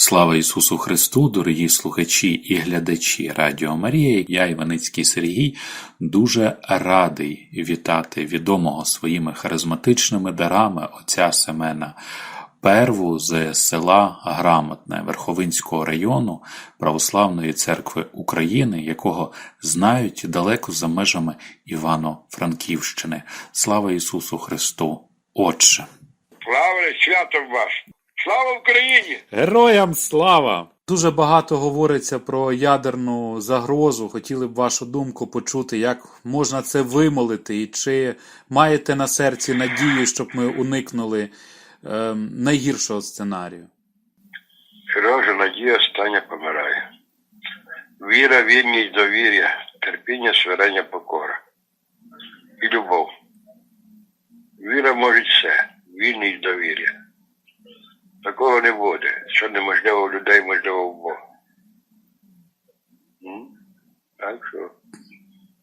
Слава Ісусу Христу, дорогі слухачі і глядачі Радіо Марія. Я, Іваницький Сергій, дуже радий вітати відомого своїми харизматичними дарами отця Семена Перву з села Грамотне Верховинського району Православної церкви України, якого знають далеко за межами Івано-Франківщини. Слава Ісусу Христу, Отче! Слава святом вас! Слава Україні! Героям слава! Дуже багато говориться про ядерну загрозу. Хотіли б вашу думку почути, як можна це вимолити, і чи маєте на серці надію, щоб ми уникнули е, найгіршого сценарію? Сережа, надія остання помирає. Віра, вірність, довір'я, терпіння, смирення, покора. І любов. Віра може все, вірність, довір'я. Такого не буде. Що неможливо в людей, можливо в Бога. Так що.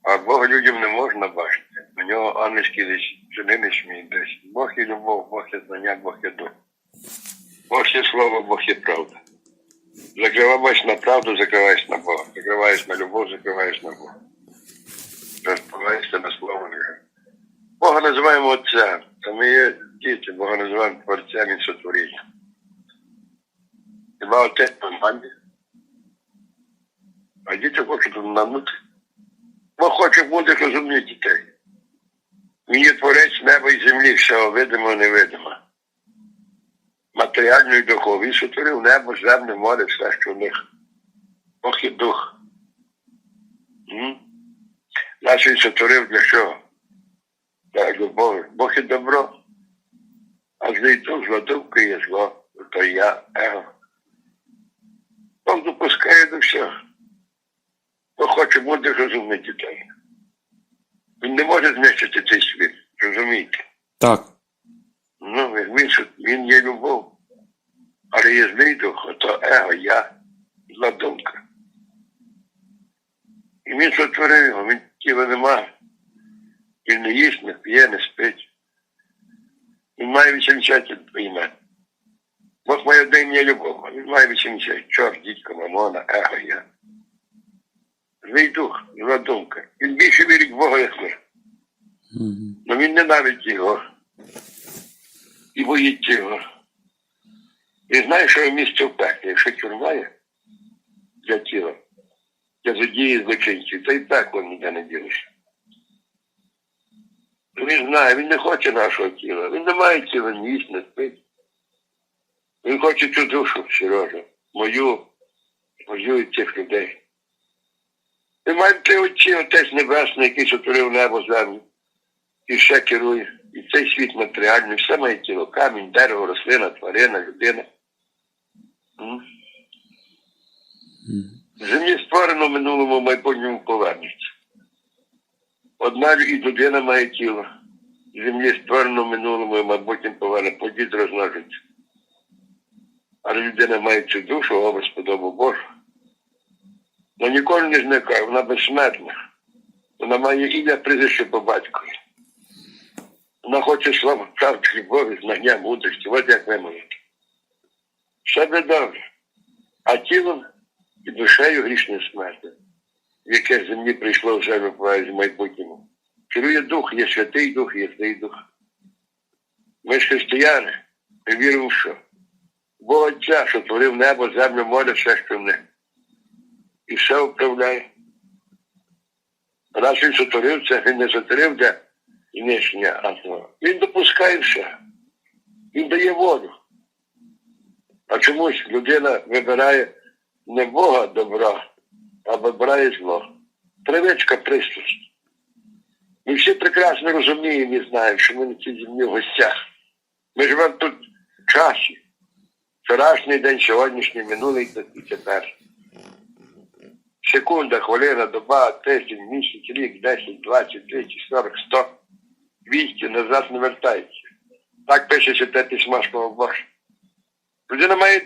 А Бога людям не можна бачити. На нього ангельські десь жени не сміють десь. Бог є любов, Бог є знання, Бог є дух. Бог є слово, Бог є правда. Закриваєш на правду, закриваєш на Бога. Закриваєш на любов, закриваєш на Бога. Розпливаєшся на слово Бога. Називаємо Отцем. Та ми є діти, Бога називаємо Творцем і сотворінням. Хіба отець по мамі? А діти хочуть намути. Бог хоче бути розумних дітей. Є творець неба і землі, всього видимо і невидимо. Матеріально і духовно. Він сотворив небо, землю, море, все, що в них. Бог є дух. Нас він сотворив для чого? Для любові. Бог є добро. А злий дух, злодумка є зло. То я, его. Бог допускає до всього. Бо хоче бути розумних дітей. Він не може знищити цей світ. Розумієте? Так. Ну, він, він, є любов. Але є злий дух, ото его, я, зла думка. І він сотворив його, він тіла нема. Він не їсть, не п'є, не спить. Він має 80 імен. Має одне ім'я любов, а він має 80. Чорт, дідько, мамона, его, я. Злий дух, зла думка. Він більше вірить в Бога, як ми. Но він ненавидить його. І боїться його. І знає, що місце в пеклі. Якщо тюрма є для тіла, для задії злочинців, то і пекло ніде не ділося. Він знає, він не хоче нашого тіла. Він не має тіла, їсть, не спить. Він хоче цю душу, Сережа, мою, мою і цих людей. Ми маємо три отці, Отець Небесний, який сотворив небо землю і ще керує. І цей світ матеріальний, все має тіло, камінь, дерево, рослина, тварина, людина. Землі створено в минулому майбутньому повернеться. Одна і людина має тіло. Землі створено в минулому і майбутньому повернеться, подід розмножиться. Але людина має цю душу, образ подобу Божу. Вона ніколи не зникає, вона безсмертна. Вона має ім'я прізвище по батькові. Вона хоче слава, правди, любові, знання, мудрості. От як ви можете. Все буде добре. А тілом і душею грішне смерти, яке з землі прийшло вже випливає в майбутньому. Керує дух, є святий дух, є злий дух. Ми ж християни, ми віримо, в що Бог Отця, що творив небо, землю, море, все, що в них. І все управляє. Раз він сотворив це, він не сотворив для знищення атома. Він допускає все. Він дає волю. А чомусь людина вибирає не Бога добра, а вибирає зло. Привичка пристрасть. Ми всі прекрасно розуміємо і знаємо, що ми на цій землі в гостях. Ми живемо тут в часі. Вчорашній день, сьогоднішній, минулий і тепер. Секунда, хвилина, доба, тиждень, місяць, рік, 10, 20, 30, 40, 100, 200, назад не вертається. Так пише святе письмо Слова Боже. Людина має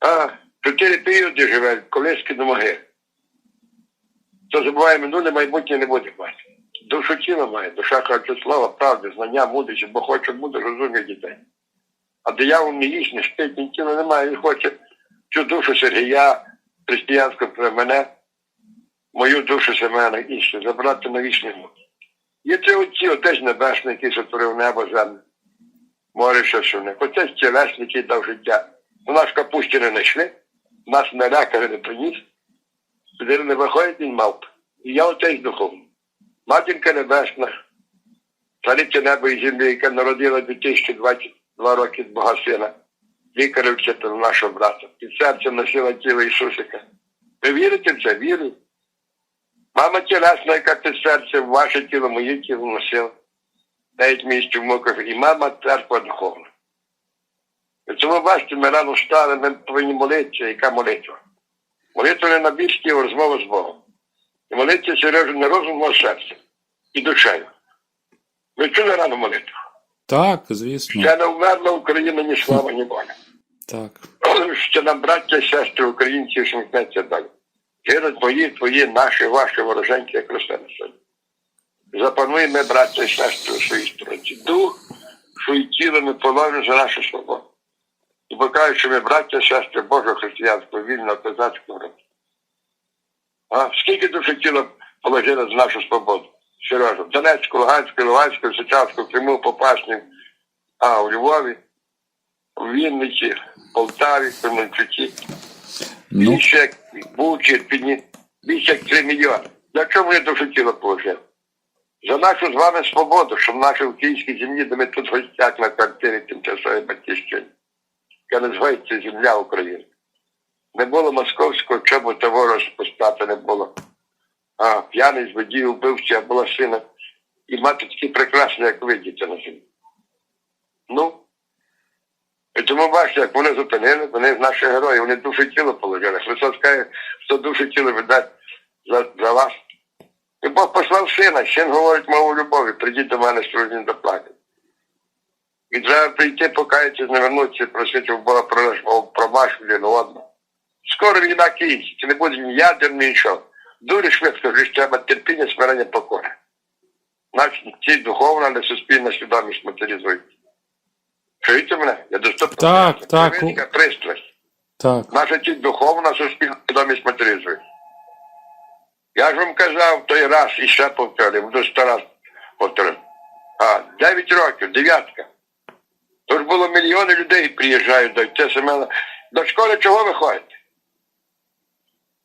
а, чотири періоди живе, колиски до могили. Хто забуває минуле, майбутнє не буде мати. Душу тіла має, душа хоче слова, правди, знання, мудрості, бо хоче бути розумних дітей. А диявол не їсть, не спить, ні немає. Він хоче цю душу Сергія, християнську про мене, мою душу Семена іншу, забрати на вічний мук. Є це отці, Отець Небесний, який сотворив небо, землю, море, що що не. Отець тілесний, який дав життя. У нас капусті не знайшли, нас не лякарі не приніс. Туди не виходить він мав. І я отець духовний. Матінка Небесна, цариця неба і землі, яка народила 2022 роки з Бога Сина, лікаря вчителя нашого брата, під серцем носила тіло Ісусика. Ви вірите в це? Вірю. Мама тілесна, яка під серцем, ваше тіло, моє тіло носила. Навіть в муках. І мама церква духовна. І тому бачите, ми рано встали, ми повинні молитися, яка молитва. Молитва не на більші, розмова з Богом. І молитися серйозно не розумом, а серцем і душею. Ви чули рано молитву? Так, звісно. Ще не вмерла Україна ні слава, ні воля. Так. Що нам, браття сестри українці, усміхнеться далі. Гинуть мої, твої, наші, ваші вороженьки, як росте на собі. Запануємо, браття і сестри, у своїй стороні. Дух, що і тіло ми положимо за нашу свободу. І покажуть, що ми, браття сестри Божого християнського, вільного козацького роду. А скільки душе тіла положили за нашу свободу? Сережа, в Донецьку, Луганську, Луганську, Сичавську, Криму, Попасні, а у Львові, у Вінниці, Полтаві, Кременчуці. Ну, Більше як Бучі, Ірпіні, більше як 3 мільйони. Для чого вони душу тіло положили? За нашу з вами свободу, щоб в нашій українській землі, де ми тут в на квартирі тимчасової батьківщини, яка називається Земля України. Не було московського чому того розпустати не було. А п'яний з водію вбивці, а була сина. І мати такі прекрасні, як ви, діти на землі. Ну, і тому бачите, як вони зупинили, вони наші герої, вони душу тіло положили. Христос каже, хто душу тіло віддасть за, за вас. І Бог послав сина, син говорить мову любові, прийдіть до мене сьогодні доплати. І треба прийти, покаятися, навернутися, просити у Бога про промаш один одного. Скоро війна кінчиться, не буде ні ядерний нічого. Дуже швидко треба терпіння, смирення покори. Значить, ці духовна, але суспільна свідомість матеріалізується. Чуєте мене? Я доступно. Так, так. Велика пристрасть. так. Наша ті духовна суспільна свідомість матеріалізується. Я ж вам казав той раз і ще повторюю, буду сто раз повторюю. А, 9 років, дев'ятка. Тож було мільйони людей приїжджають до це Семена. До школи чого ви ходите?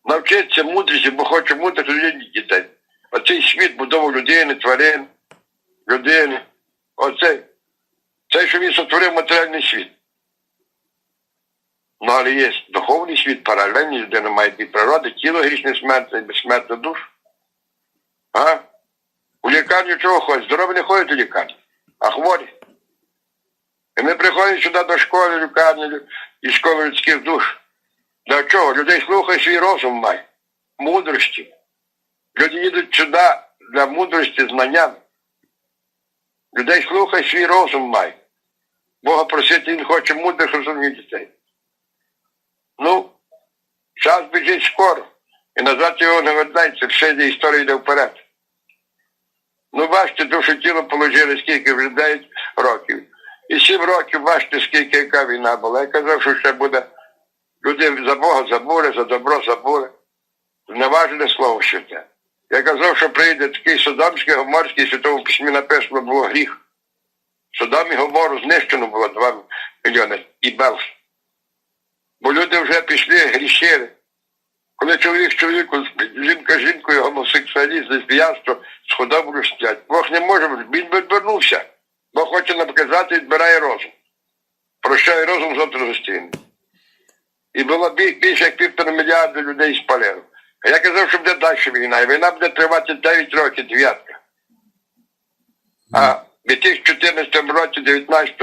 Навчитися мудрості, бо хочу мудрих людей дітей. Оцей світ будову людини, тварин, людини. Оцей. Це, що він сотворив матеріальний світ. Ну, але є духовний світ, паралельний, людина має дві природи, тіло грішне смертне безсмертна душа. А? У лікарню чого ходять? Здорові не ходять у лікарню, а хворі. І ми приходимо сюди до школи, лікарні і школи людських душ. Для чого? Людей слухай свій розум має, мудрості. Люди їдуть сюди для мудрості, знання. Людей слухай свій розум має. Бога просити, він хоче мудрих розумних дітей. Ну, час біжить скоро. І назад його не вернеться, все йде історія йде вперед. Ну, бачите, душу тіло положили скільки вже 9 років. І 7 років, бачите, скільки яка війна була. Я казав, що ще буде. Люди за Бога забули, за добро забули. Зневажене слово що це. Я казав, що прийде такий Содомський, Гоморський, що письмі написано було гріх. Содом і Гомору знищено було 2 мільйони і Белс. Бо люди вже пішли, грішили. Коли чоловік чоловіку, жінка з жінкою, гомосексуаліст, лесбіянство, з худобою сидять. Бог не може, він би відвернувся. Бог хоче нам показати, відбирає розум. Прощає розум завтра зустріне. І було більше як півтора мільярда людей спалило. А я казав, що буде далі війна. І війна буде тривати 9 років, дев'ятка. А в 2014 році, 19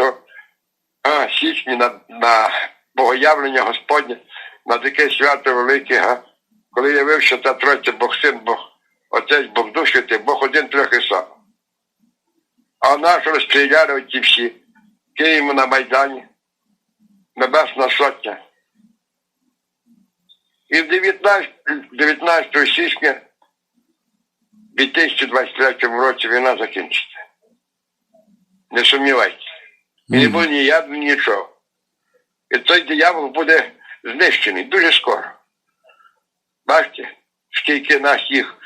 а, січня, на, на богоявлення Господнє, на таке свято велике, га, коли явився та Тройця Бог син, Бог Отець, Бог Дух Святий, Бог один трохи сам. А нас розстріляли оті всі. Києву на Майдані, Небесна Сотня. І в 19, 19 січня 2023 році війна закінчиться. Не сумнівайтеся. І не буде ні яду, нічого. І той диявол буде знищений дуже скоро. Бачите, скільки нас їх,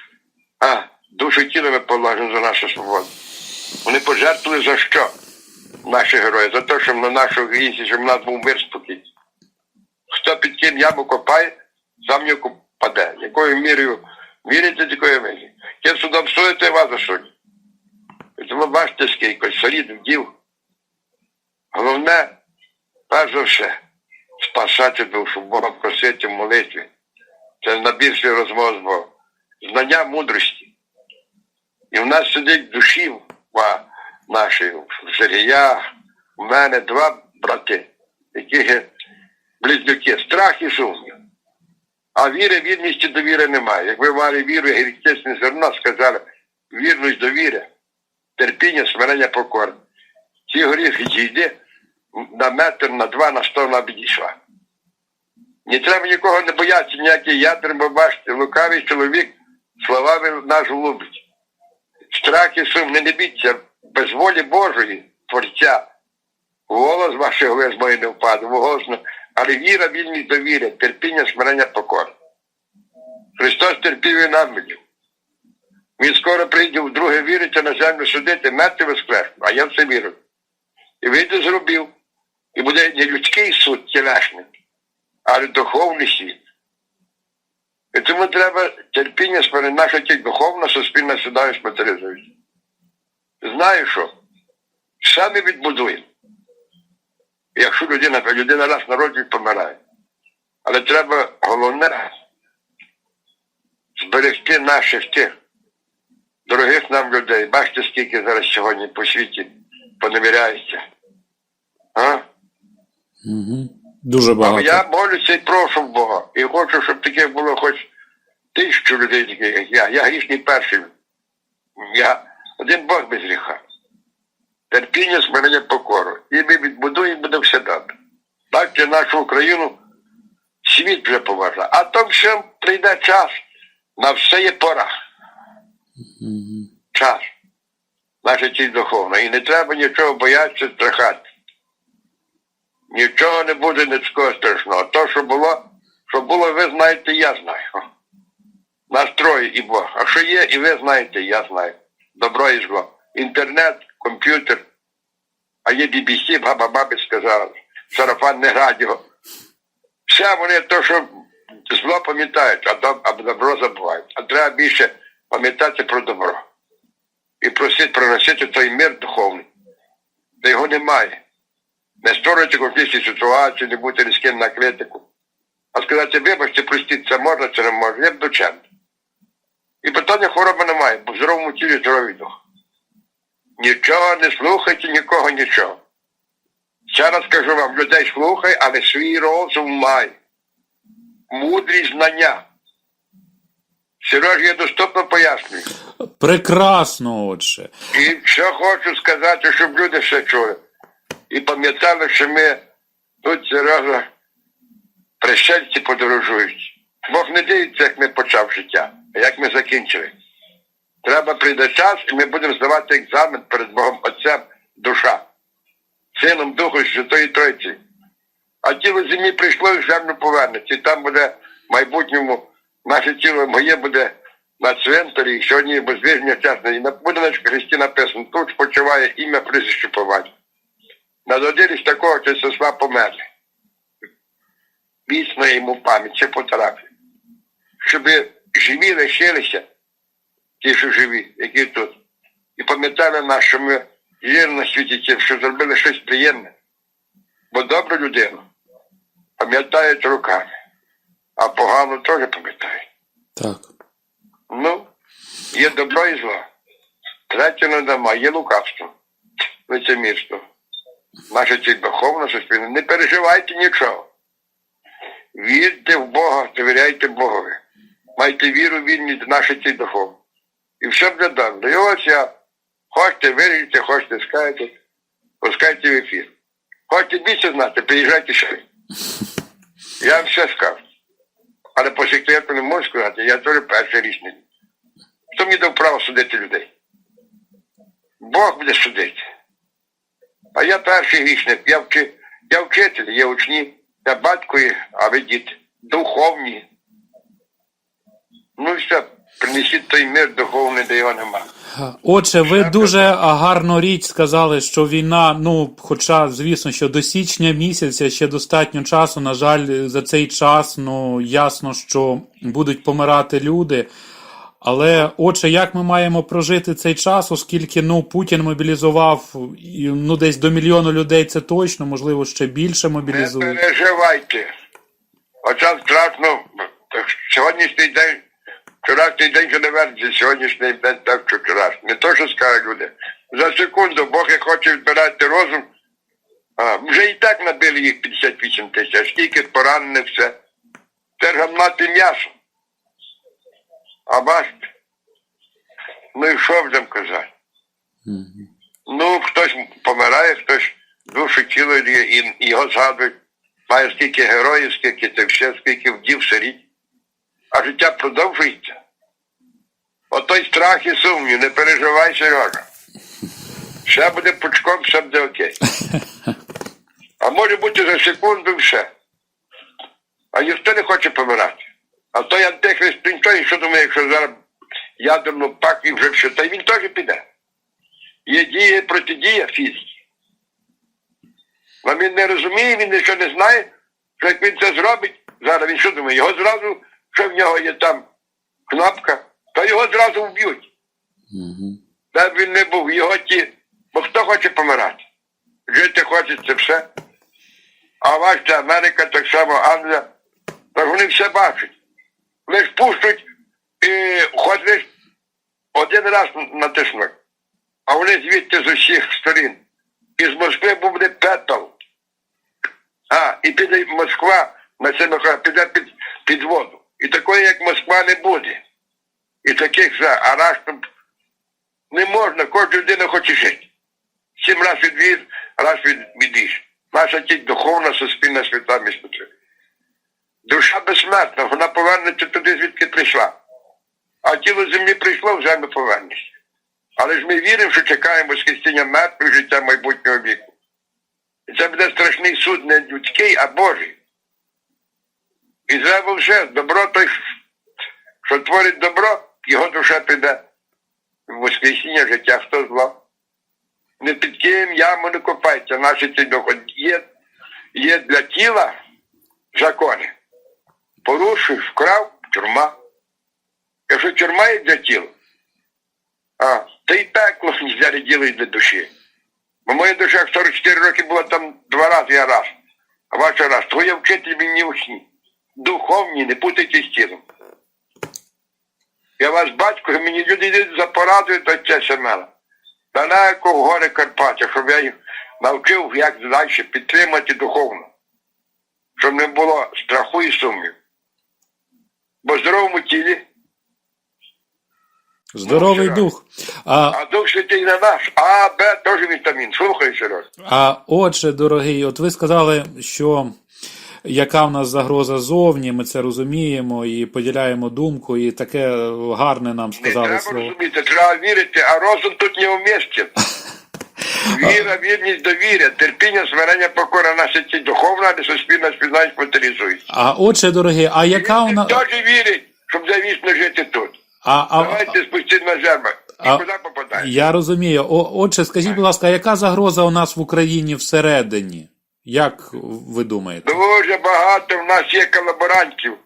а, душу тілами положено за нашу свободу. Вони пожертвували за що? Наші герої, за те, щоб на нашу українці, щоб в нас був мир спокійний. Хто під ким яму копає, не паде. Якою мірою міряєте, такою мірі. Ким судом судите, вас засудять. Тому бачите, скільки солідних дів. Головне, перш за все, спасати душу, Бога просити в молитві. Це набільшої розмови з Богом. Знання мудрості. І в нас сидить душі наші, в Сергія, у мене два брати, які є близнюки, страх і сумнів. А віри, вірності до віри немає. Як ви мали віру, і зерно, сказали, вірність до віри, терпіння, смирення покори. Ці горіх зійде на метр, на два, на сто вона підійшла. Не треба нікого не боятися, ніякий ядер, бо бачите, лукавий чоловік словами наш любить. Страх і сум, не, не біться, без волі Божої, Творця. Голос ви з моєї не впаде, голосно, але віра, вільність довіря, терпіння, смирення, покора. Христос терпів і нам видів. Він скоро прийде вдруге вірите на землю судити, мертві воскресну, а я в це вірю. І вийде зробив. І буде не людський суд тілешний, але духовний світ. І тому треба терпіння спори наша тільки духовна суспільна сюди матеріалізується. Знаю, що самі відбудуємо. Якщо людина, людина раз народжує, помирає. Але треба головне зберегти наших тих дорогих нам людей. Бачите, скільки зараз сьогодні по світі поневіряється. А? Угу. Дуже А багато. я молюся і прошу в Бога. І хочу, щоб таких було хоч тисячу людей, таких, як я. Я грішний перший. Я один Бог без гріха. Терпіння, смирення, покору. І ми відбудуємо, буде все добре. Бачите, нашу Україну світ вже поважає. А то все прийде час. На все є пора. Час. Наша ціль духовна. І не треба нічого боятися, страхати. Нічого не буде нічого страшного. То, що було, що було, ви знаєте, я знаю. Нас троє і Бог. А що є, і ви знаєте, я знаю. Добро і зло. Інтернет, комп'ютер, а є BBC, баба бабі сказала, сарафанне радіо. Все вони то, що зло пам'ятають, а, доб- а добро забувають. А треба більше пам'ятати про добро. І просити проносити той мир духовний. Де його немає. Не створювати конфліктні ситуації, не бути різким на критику. А сказати, вибачте, простіть, це можна, це не можна. Я б дочем. І питання хвороби немає, бо в здоровому тілі здоровий дух. Нічого не слухайте, нікого нічого. Ще раз кажу вам, людей слухай, але свій розум май. Мудрі знання. Сереж, я доступно пояснюю. Прекрасно, отже. І що хочу сказати, щоб люди все чули. І пам'ятали, що ми тут серйозно пришельці подорожують. Бог не дивиться, як ми почав життя, а як ми закінчили. Треба прийде час, і ми будемо здавати екзамен перед Богом Отцем душа, Сином Духу Святої Тройці. А тіло землі прийшло і землю повернеться. І там буде в майбутньому наше тіло моє буде на цвинтарі, і сьогодні безвіжня чесно. І буде на хресті написано, тут спочиває ім'я прізвище повадь. На доділі з такого часла померли. Вічно йому пам'ять, це фотографія. Щоб живі лишилися, ті, що живі, які тут. І пам'ятали нас, що ми жили на світі тим, що зробили щось приємне. Бо добру людину пам'ятають руками, а погану теж пам'ятають. Так. Ну, є добро і зло. Третє нема, є лукавство, лицемірство. Наша ціль духовна суспільна. Не переживайте нічого. Вірте в Бога, довіряйте Богові. Майте віру, вільність, наша ціль духовна. І все буде добре. І ось я, хочете вирішите, хочете скажете, пускайте в ефір. Хочете більше знати, приїжджайте ще. Я вам все скажу. Але по секрету не можу сказати, я теж перший річний. Хто мені дав право судити людей? Бог буде судити. А я перший грішник, я, вчи, я вчитель, є учні, я батько, а ви діти. Духовні. Ну і все, принесіть той мир духовний, де його нема. Отже, ви дуже гарну річ сказали, що війна, ну, хоча, звісно, що до січня місяця ще достатньо часу. На жаль, за цей час, ну, ясно, що будуть помирати люди. Але, отже, як ми маємо прожити цей час, оскільки ну, Путін мобілізував ну, десь до мільйону людей, це точно, можливо, ще більше Не мобілізують. переживайте. Оце страшно. Так, Сьогоднішній день, вчорашній день, що не вернеться, сьогоднішній день так, вчорашній. Не то, що скажуть люди. За секунду Бог як хоче збирати розум. А, вже і так набили їх 58 тисяч, а скільки поранених все. Це гамнати м'ясо. А бачите? Ну і що вже казати? Ну, хтось помирає, хтось душу тіло і, і його згадують. Має скільки героїв, скільки це все, скільки вдів сиріть. А життя продовжується. Отой страх і сумнів, не переживай, Сережа. Все буде пучком, все буде окей. А може бути за секунду все. А ніхто не хоче помирати. А той антихрист, він той, що думає, якщо зараз ядерну пак і вже все, та й він теж піде. Є дія протидія фізики. А він не розуміє, він нічого не знає, що як він це зробить, зараз він що думає, його зразу, що в нього є там кнопка, то його зразу вб'ють. Мгм. Де б він не був, його ті. Бо хто хоче помирати? Жити хочеться все. А бачите, Америка так само, Англія, так вони все бачать. Лиш пустять і хоч лиш один раз натиснуть. А вони звідти з усіх сторін. Із Москви буде петал. А, і піде Москва, на це піде під, під воду. І такої, як Москва, не буде. І таких же, а не можна, кожна людина хоче жити. Сім раз відвіз, раз від, відійш. Наша тільки духовна суспільна свята місто. Душа безсмертна, вона повернеться туди, звідки прийшла. А тіло землі прийшло, вже ми повернемося. Але ж ми віримо, що чекаємо воскресіння мертвих життя майбутнього віку. І це буде страшний суд не людський, а Божий. І треба вже добро той, що творить добро, його душа піде в воскресіння життя, хто зло. Не під ким яму не копайте, наші ці. Є, є для тіла закони. Порушив, вкрав, тюрма. Якщо тюрма є для тіла, а, то і пекло не ділить для душі. Бо моя душа 44 роки була там два рази, я раз. А ваша раз. Твоє вчитель мені учні. Духовні, не путайте з тілом. Я вас батько, і мені люди йдуть за порадою до отця Семена. Далеко в гори Карпаття, щоб я їх навчив, як далі підтримати духовно. Щоб не було страху і сумнів. Бо в здоровому тілі, Здоровий Ну, дух. А, а дух святий на наш, А, Б, теж вітамін. Слухай, Сереж. А отже, дорогий, от ви сказали, що яка в нас загроза зовні, ми це розуміємо і поділяємо думку, і таке гарне нам Не сказали треба слово. розуміти, треба вірити, а розум тут не вмістить. Віра, вірність, довіря, терпіння, смирення, покора наша ці духовна, а суспільна спільність матеріалізується. А отже, дорогі, а яка у нас. Теж вірить, щоб завісно жити тут. А, а, Давайте спустіть на землю. І А- куди я розумію. О, отже, скажіть, будь ласка, яка загроза у нас в Україні всередині? Як ви думаєте? Дуже багато в нас є колаборантів.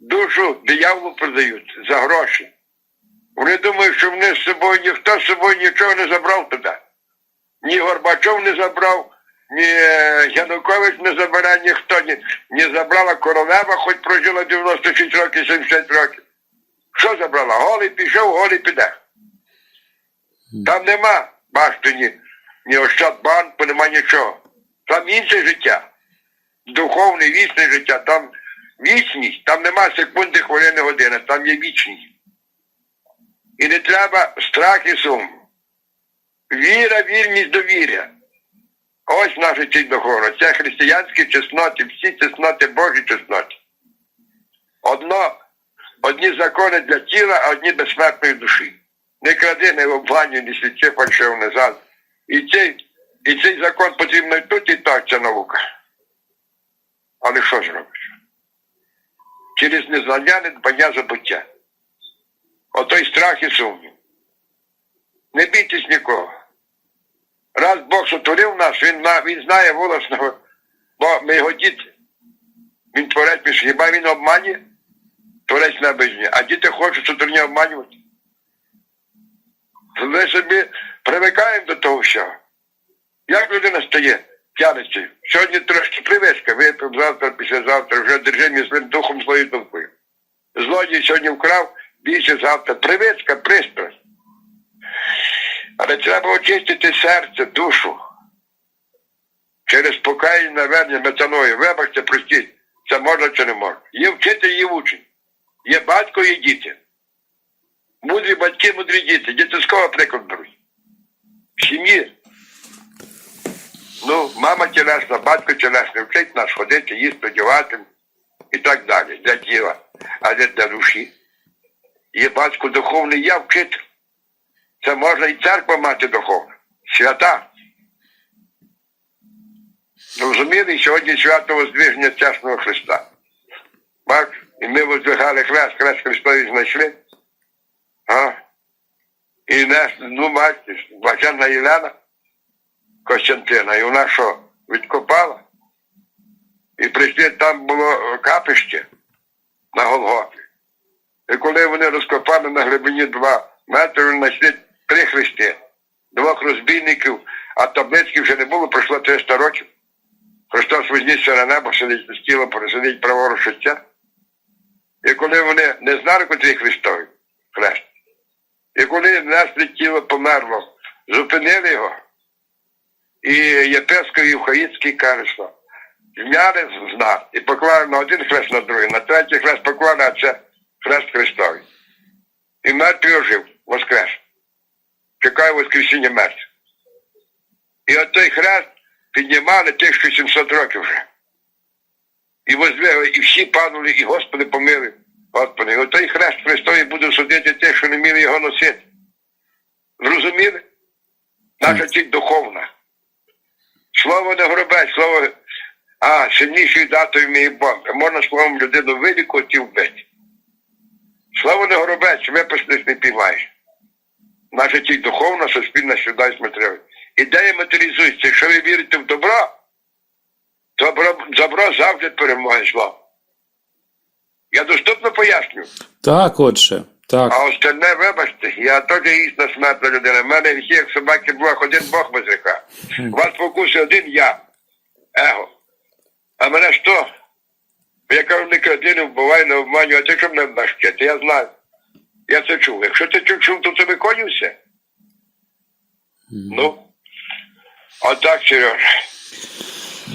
Душу дияволу продають за гроші. Вони думають, що вони з собою ніхто з собою нічого не забрав туди. Ні Горбачов не забрав, ні е, Янукович не забере, ніхто ні, не забрала королева, хоч прожила 96 років, 70 років. Що забрала? Голий пішов, голий піде. Там нема бачите, ні, ні Ощадбанку, нема нічого. Там інше життя. Духовне, вічне життя, там вічність, там нема секунди, хвилини, години, там є вічність. І не треба страх і сум. Віра, вірність, довіря. Ось наша ціль духовна. Це християнські чесноти, всі чесноти Божі чесноти. Одно, одні закони для тіла, а одні безсмертної душі. Не кради, не обманюй, не свідчи фальшиво назад. І цей І цей закон потрібно тут, і так, ця наука. Але що зробиш? Через незнання, недбання забуття. Отой страх і сумнів. Не бійтесь нікого. Раз Бог сотворив нас, він, він знає волосного, бо ми його діти. Він творець між хіба він обманює? Творець на бездні. А діти хочуть сотворення обманювати. Ми собі привикаємо до того всього. Як людина стає тянеться? Сьогодні трошки привичка, випив завтра, післязавтра, вже держи мій духом злою думкою. Злодій сьогодні вкрав, більше завтра. Привичка, пристрасть. Але треба очистити серце, душу. Через покаяння навернення метаною. Вибачте, простіть, це можна чи не можна. Є вчитель, є учень. Є батько, є діти. Мудрі батьки, мудрі діти. Діти з кого приклад беруть? В сім'ї. Ну, мама тілесна, батько тілесний, вчить нас ходити, їсти, одягати і так далі. Для діла, а не для душі. Є батько духовний, я вчитель. Це можна і церква мати духовна. Свята. Розуміли, сьогодні свято Воздвиження Чесного Христа. Бач, і ми воздвигали хрест, хрест Христові знайшли. А? І нас, ну, бачите, Блаженна Єлена Костянтина, і вона що, відкопала? І прийшли, там було капище на Голгофі. І коли вони розкопали на глибині два метри, знайшли три хрести, двох розбійників, а таблички вже не було, пройшло 300 років. Христос вознісся на небо, сидить з тілом, сидить праворуч Отця. І коли вони не знали, котрий Христовий хрест, і коли несли тіло померло, зупинили його, і єпископ Євхаїцький каже, що зняли знак і поклали на один хрест на другий, на третій хрест поклали, а це хрест Христовий. І мертвий ожив, воскрес. Чекає Воскресіння мертвих. І от той хрест піднімали 1700 років вже. І возвели, і всі падали, і Господи помили. Господи, і от той хрест Христовий буде судити тих, що не вміли його носити. Зрозуміли? Наша ціль духовна. Слово не гробець, слово, а сильнішою датою вміє Бог. Можна словом людину вилікувати і вбити. Слово не горобець, випустиш не піймаєш. Наша ціль духовна, суспільна свята матеріал. Ідея матеріалізується. Якщо ви вірите в добро, то добро, завжди переможе зло. Я доступно поясню. Так, отже, так. А остальне, вибачте, я теж істина смертна людина. В мене всі, як собаки Бог, один Бог без гріха. Вас покусить один я. Его. А мене що? Я кажу, не кради, не вбивай, не обманюй, а ти що мене башкати? Я знаю. Я це чув. Якщо ти це чув, то це виконуйся. Ну. Отак, Сережа.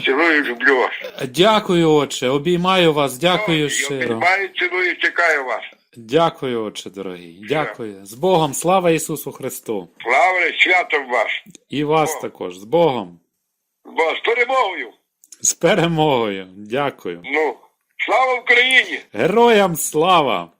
Цілую, люблю вас. Дякую, отче. Обіймаю вас, дякую І щиро. обіймаю, цілую, чекаю вас. Дякую, отче дорогий. Дякую. З Богом, слава Ісусу Христу. Слава свято вас. І вас також. З Богом. Бо з перемогою. З перемогою. Дякую. Ну, слава Україні! Героям слава!